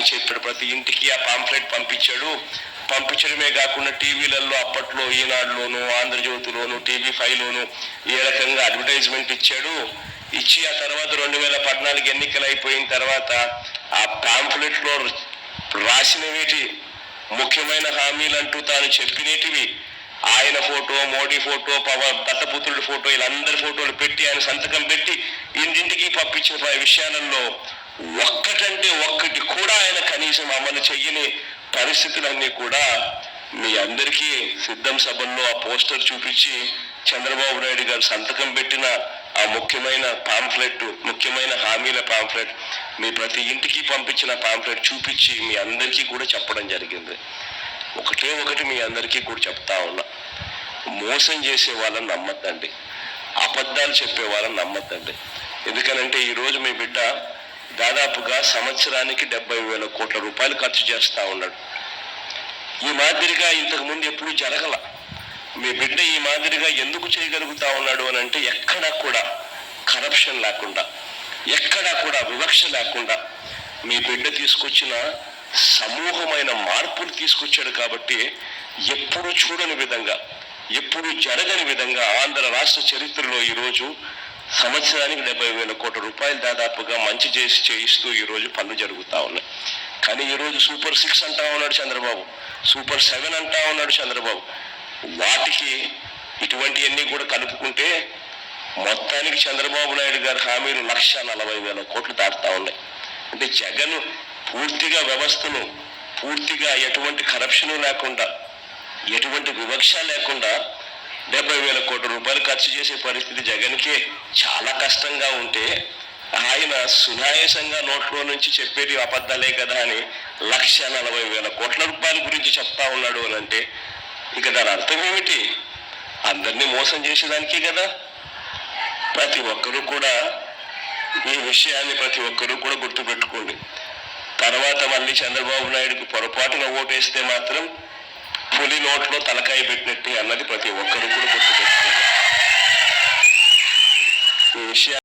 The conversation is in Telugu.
ఆయన చెప్పాడు ప్రతి ఇంటికి ఆ పాంఫ్లెట్ పంపించాడు. పంపించడమే కాకుండా టీవీలలో అప్పట్లో ఈనాడులోను ఆంధ్రజ్యోతిలోను టీవీ ఫైవ్లోను ఏ రకంగా అడ్వర్టైజ్మెంట్ ఇచ్చాడు. ఇచ్చి ఆ తర్వాత రెండు వేల పద్నాలుగు ఎన్నికలు అయిపోయిన తర్వాత ఆ పాంప్లెట్లో రాసినవేటి ముఖ్యమైన హామీలు అంటూ తాను చెప్పినేటివి. ఆయన ఫోటో మోడీ ఫోటో పవన్ దత్తపుత్రుడి ఫోటో వీళ్ళందరి ఫోటోలు పెట్టి ఆయన సంతకం పెట్టి ఇంటింటికి పంపించిన విషయాలలో ఒక్కటంటే ఒక్కటి కూడా ఆయన కనీసం అమలు చెయ్యని పరిస్థితులన్నీ కూడా మీ అందరికీ సిద్ధం సభల్లో ఆ పోస్టర్ చూపించి చంద్రబాబు నాయుడు గారు సంతకం పెట్టిన ఆ ముఖ్యమైన పాంఫ్లెట్ ముఖ్యమైన హామీల పాంఫ్లెట్ మీ ప్రతి ఇంటికి పంపించిన పాంఫ్లెట్ చూపించి మీ అందరికీ కూడా చెప్పడం జరిగింది. ఒకటే ఒకటి మీ అందరికీ కూడా చెప్తా ఉన్నా. మోసం చేసే వాళ్ళని నమ్మద్దండి. అబద్ధాలు చెప్పే వాళ్ళని నమ్మద్దండి. ఎందుకనంటే ఈరోజు మీ బిడ్డ దాదాపుగా సంవత్సరానికి డెబ్బై వేల కోట్ల రూపాయలు ఖర్చు చేస్తా ఉన్నాడు. ఈ మాదిరిగా ఇంతకు ముందు ఎప్పుడూ జరగల. మీ బిడ్డ ఈ మాదిరిగా ఎందుకు చేయగలుగుతా ఉన్నాడు అని అంటే ఎక్కడా కూడా కరప్షన్ లేకుండా ఎక్కడా కూడా వివక్ష లేకుండా మీ బిడ్డ తీసుకొచ్చిన సమూహమైన మార్పులు తీసుకొచ్చాడు కాబట్టి ఎప్పుడు చూడని విధంగా ఎప్పుడు జరగని విధంగా ఆంధ్ర రాష్ట్ర చరిత్రలో ఈరోజు సంవత్సరానికి డెబ్బై వేల కోట్ల రూపాయలు దాదాపుగా మంచి చేసి చేయిస్తూ ఈరోజు పనులు జరుగుతూ ఉన్నాయి. కానీ ఈరోజు సూపర్ సిక్స్ అంటా ఉన్నాడు చంద్రబాబు. సూపర్ సెవెన్ అంటా ఉన్నాడు చంద్రబాబు. వాటికి ఇటువంటివన్నీ కూడా కలుపుకుంటే మొత్తానికి చంద్రబాబు నాయుడు గారి హామీలు లక్ష నలభై వేల కోట్లు దాటుతా ఉన్నాయి. అంటే జగన్ పూర్తిగా వ్యవస్థను పూర్తిగా ఎటువంటి కరప్షను లేకుండా ఎటువంటి వివక్ష లేకుండా డెబ్బై వేల కోట్ల రూపాయలు ఖర్చు చేసే పరిస్థితి జగన్కే చాలా కష్టంగా ఉంటే ఆయన సునాయాసంగా నోట్లో నుంచి చెప్పేటి అబద్ధాలే కదా అని లక్ష నలభై వేల కోట్ల రూపాయల గురించి చెప్తా ఉన్నాడు అని అంటే ఇక దాని అర్థం ఏమిటి? అందరినీ మోసం చేసేదానికే కదా. ప్రతి ఒక్కరూ కూడా ఈ విషయాన్ని ప్రతి ఒక్కరూ కూడా గుర్తుపెట్టుకోండి. తర్వాత మళ్ళీ చంద్రబాబు నాయుడుకి పొరపాటున ఓటేస్తే మాత్రం పులి నోట్లో తలకాయ పెట్టినట్టే అన్నది ప్రతి